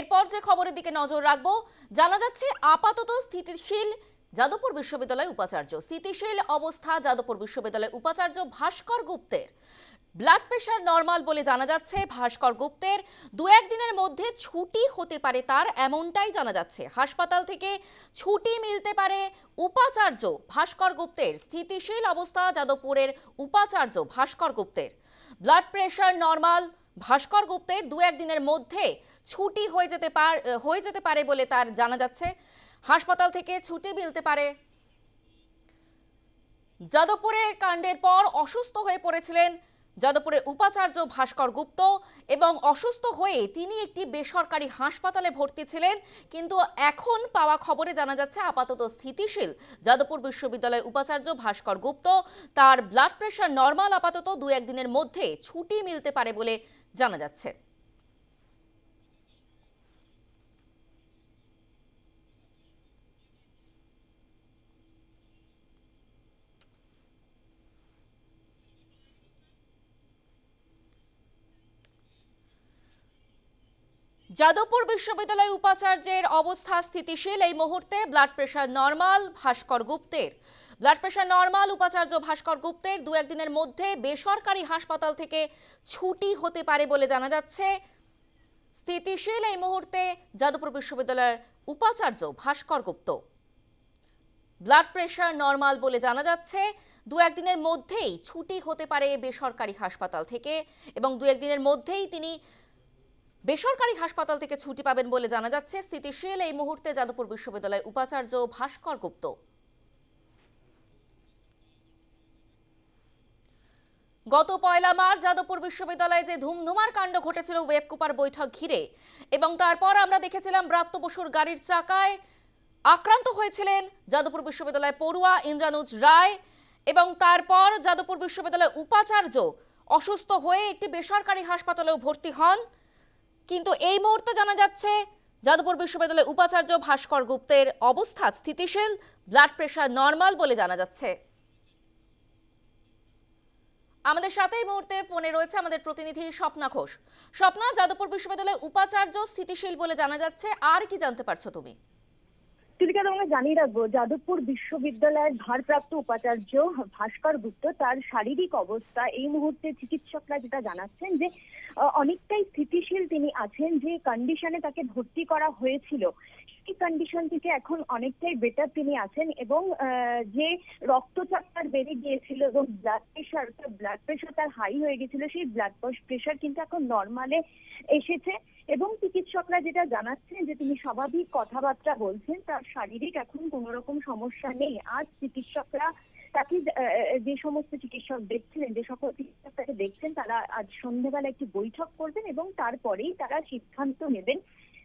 এরপর যে খবরের দিকে নজর রাখব, জানা যাচ্ছে আপাতত স্থিতিশীল যাদবপুর বিশ্ববিদ্যালয় উপাচার্য। স্থিতিশীল অবস্থা যাদবপুর বিশ্ববিদ্যালয় উপাচার্য ভাস্কর গুপ্তের। ব্লাড প্রেশার নর্মাল বলে জানা যাচ্ছে ভাস্কর গুপ্তের। দু একদিনের মধ্যে ছুটি হতে পারে তার, এমনটাই জানা যাচ্ছে। হাসপাতাল থেকে ছুটি মিলতে পারে উপাচার্য ভাস্কর গুপ্তের। স্থিতিশীল অবস্থা যাদবপুরের উপাচার্য ভাস্কর গুপ্তের। ব্লাড প্রেশার নর্মাল ভাস্কর গুপ্তের দু একদিনের মধ্যে ছুটি হয়ে যেতে পার, হয়ে যেতে পারে বলে তার জানা যাচ্ছে। হাসপাতাল থেকে ছুটি মিলতে পারে। যাদবপুরে কাণ্ডের পর অসুস্থ হয়ে পড়েছিলেন যাদবপুরের উপাচার্য ভাস্কর গুপ্ত এবং অসুস্থ হয়ে তিনি একটি বেসরকারি হাসপাতালে ভর্তি ছিলেন, কিন্তু এখন পাওয়া খবরে জানা যাচ্ছে আপাতত স্থিতিশীল। যাদবপুর বিশ্ববিদ্যালয়ের উপাচার্য ভাস্কর গুপ্ত তার ব্লাড প্রেশার নর্মাল আপাতত দু একদিনের মধ্যে ছুটি মিলতে পারে বলে জানা যাচ্ছে। যাদবপুর বিশ্ববিদ্যালয় উপাচার্যের অবস্থা স্থিতিশীল এই মুহূর্তে। ব্লাড প্রেশার নর্মাল, ভাস্কর গুপ্তের। ব্লাড প্রেশার নর্মাল, উপাচার্য ভাস্কর গুপ্তের। দু একদিনের মধ্যে বেসরকারি হাসপাতাল থেকে ছুটি হতে পারে বলে জানা যাচ্ছে। স্থিতিশীল এই মুহূর্তে যাদবপুর বিশ্ববিদ্যালয়ের উপাচার্য Bhaskar Gupta. Blood pressure normal বলে জানা যাচ্ছে। দু একদিনের মধ্যেই ছুটি হতে পারে বেসরকারি হাসপাতাল থেকে এবং দু একদিনের মধ্যেই তিনি বেসরকারি হাসপাতাল থেকে ছুটি পাবেন বলে জানা যাচ্ছে। স্থিতিশীল এই মুহূর্তে যাদবপুর বিশ্ববিদ্যালয় উপাচার্য ভাস্কর গুপ্ত। গত পয়লা মার্চ যাদবপুর বিশ্ববিদ্যালয়ে যে ধুমধুমার কাণ্ড ঘটেছিল ওয়েবকুপার বৈঠক ঘিরে, এবং তারপর আমরা দেখেছিলাম ব্রাত্য বসুর গাড়ির চাকায় আক্রান্ত হয়েছিলেন যাদবপুর বিশ্ববিদ্যালয় পড়ুয়া ইন্দ্রানুজ রায়, এবং তারপর যাদবপুর বিশ্ববিদ্যালয় উপাচার্য অসুস্থ হয়ে একটি বেসরকারি হাসপাতালেও ভর্তি হন। কিন্তু এই মুহূর্তে জানা যাচ্ছে যাদবপুর বিশ্ববিদ্যালয়ের উপাচার্য ভাস্কর গুপ্তের অবস্থা স্থিতিশীল ব্লাড প্রেশার নর্মাল বলে জানা যাচ্ছে। আমাদের সাথে এই মুহূর্তে ফোনে রয়েছে আমাদের প্রতিনিধি স্বপ্না ঘোষ। স্বপ্না, যাদবপুর বিশ্ববিদ্যালয়ের উপাচার্য স্থিতিশীল বলে জানা যাচ্ছে। আর কি জানতে পারছ তুমি? চিলিকা তোমাকে জানিয়ে রাখব, যাদবপুর বিশ্ববিদ্যালয়ের ভারপ্রাপ্ত উপাচার্য ভাস্কর গুপ্ত তার শারীরিক অবস্থা, এই মুহূর্তে চিকিৎসকরা যেটা জানাচ্ছেন যে অনেকটাই স্থিতিশীল তিনি আছেন যে কন্ডিশনে তাকে ভর্তি করা হয়েছিল। সেই কন্ডিশন থেকে এখন অনেকটাই বেটার তিনি আছেন এবং যে রক্তচাপ তার বেড়ে গিয়েছিল এবং ব্লাড প্রেশার ব্লাড প্রেশার তার হাই হয়ে গেছিল সেই ব্লাড প্রেশার কিন্তু এখন নর্মালে এসেছে এবং চিকিৎসকরা যেটা জানাচ্ছেন যে তিনি স্বাভাবিক কথাবার্তা বলছেন, তার শারীরিক এখন কোনো রকম সমস্যা নেই। আজ চিকিৎসকরা তাকে যে সমস্ত চিকিৎসক দেখছিলেন, যে সকল চিকিৎসক তাকে দেখছেন, তারা আজ সন্ধ্যেবেলা একটি বৈঠক করবেন এবং তারপরেই তারা সিদ্ধান্ত নেবেন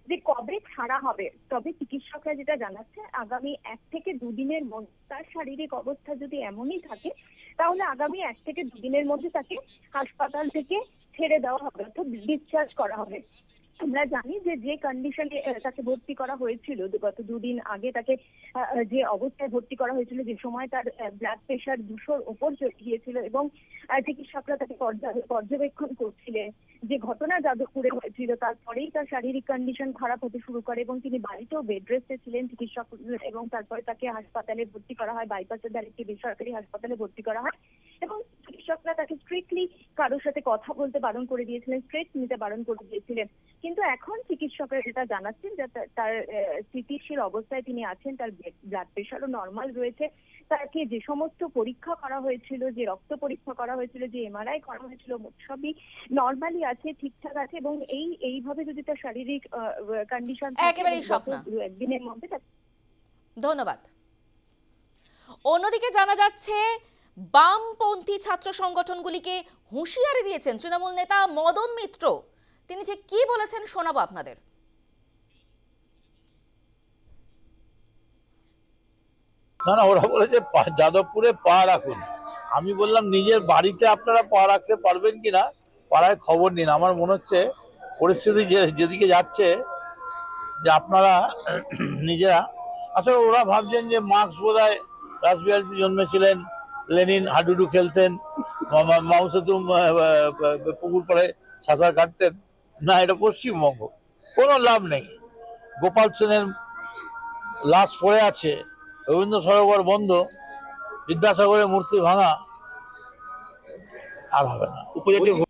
যে কবে ছাড়া হবে। তবে চিকিৎসকরা যেটা জানাচ্ছে আগামী এক থেকে দুদিনের মধ্যে তার শারীরিক অবস্থা যদি এমনই থাকে, তাহলে আগামী এক থেকে দুদিনের মধ্যে তাকে হাসপাতাল থেকে ছেড়ে দেওয়া হবে অর্থাৎ ডিসচার্জ করা হবে। আমরা জানি যে যে কন্ডিশনে তাকে ভর্তি করা হয়েছিল গত দুদিন আগে তাকে যে অবস্থায় ভর্তি করা হয়েছিল, যে সময় তার ব্লাড প্রেশার দুশোর ওপর চলে গিয়েছিল এবং চিকিৎসকরা তাকে পর্যা- পর্যবেক্ষণ করছিলেন। যে ঘটনা যাদবপুরে হয়েছিল, তারপরেই তার শারীরিক কন্ডিশন খারাপ হতে শুরু করে এবং তিনি বাড়িতেও বেড রেস্টে ছিলেন, চিকিৎসক, এবং তারপরে তাকে হাসপাতালে ভর্তি করা হয় বাইপাসের দ্বারা একটি বেসরকারি হাসপাতালে ভর্তি করা হয় এবং স্ট্রিক্টলি কারোর সাথে কথা বলতে বারণ করে দিয়েছিলেন স্ট্রেস নিতে বারণ করে দিয়েছিলেন। কিন্তু এখন চিকিৎসকরা যেটা জানাচ্ছেন যে তার স্থিতিশীল অবস্থায় তিনি আছেন তার ব্লাড প্রেশারও নর্মাল রয়েছে। তাকে যে সমস্ত পরীক্ষা করা হয়েছিল যে রক্ত পরীক্ষা করা হয়েছিল যে এমআরআই করা হয়েছিল সবই নর্মালি আছে ঠিকঠাক আছে এবং এই এইভাবে যদি তার শারীরিক কন্ডিশন একেবারেই একদিনের মধ্যে ধন্যবাদ। অন্যদিকে জানা যাচ্ছে বামপন্থী ছাত্র সংগঠনগুলিকে হুঁশিয়ারি দিয়েছেন তৃণমূল নেতা মদন মিত্র। তিনি যে কি বলেছেন শোনাবো আপনাদের। না না, ওরা বলেছে যাদবপুরে পা রাখুন। আমি বললাম, নিজের বাড়িতে আপনারা পা রাখতে পারবেন কি না পাড়ায় খবর নিন। আমার মনে হচ্ছে, পরিস্থিতি যে, যেদিকে যাচ্ছে, যে আপনারা নিজেরা আসলে ওরা ভাবছেন যে মার্কস বোধ হয় রাসবিহারিতে জন্মেছিলেন। লেনিন হাডুডু খেলতেন মা- মা- মাও সেতুং আহ, আহ, পুকুর পাড়ে সাঁতার কাটতেন। না এটা পশ্চিমবঙ্গ। কোনো লাভ নেই। গোপাল সেনের লাশ পড়ে আছে রবীন্দ্র সরোবর বন্ধ বিদ্যাসাগরের মূর্তি ভাঙা আর হবে না। উপজাতীয়